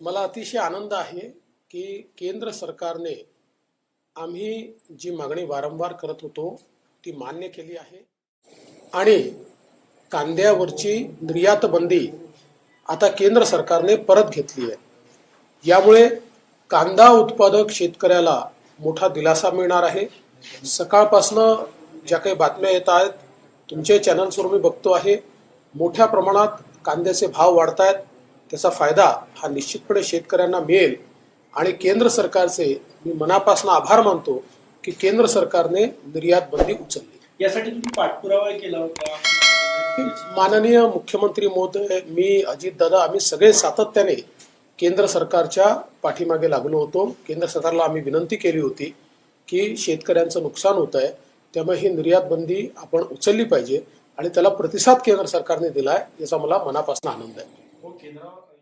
मला अतिशय आनंद आहे की केंद्र सरकारने आम्ही जी मागणी वारंवार करत होतो ती मान्य केली आहे. आणि कांद्यावरची निर्यात बंदी आता केंद्र सरकारने परत घेतली आहे. यामुळे कांदा उत्पादक शेतकऱ्याला मोठा दिलासा मिळणार आहे. सकाळपासनं ज्या काही बातम्या येत आहेत तुमचे चॅनल्सवर मी बघतो आहे मोठ्या प्रमाणात कांद्याचे भाव वाढत आहेत त्याचा फायदा हा निश्चितपणे शेतकऱ्यांना मिळेल. आणि केंद्र सरकारचे मी मनापासून आभार मानतो की केंद्र सरकारने निर्यात बंदी उचलली. यासाठी तुम्ही पाठपुरावा केला होता. माननीय मुख्यमंत्री महोदय मी अजितदादा आम्ही सगळे सातत्याने केंद्र सरकारच्या पाठीमागे लागलो होतो. केंद्र सरकारला आम्ही विनंती केली होती की शेतकऱ्यांचं नुकसान होत आहे त्यामुळे ही निर्यात बंदी आपण उचलली पाहिजे आणि त्याला प्रतिसाद केंद्र सरकारने दिलाय याचा मला मनापासून आनंद आहे. porque não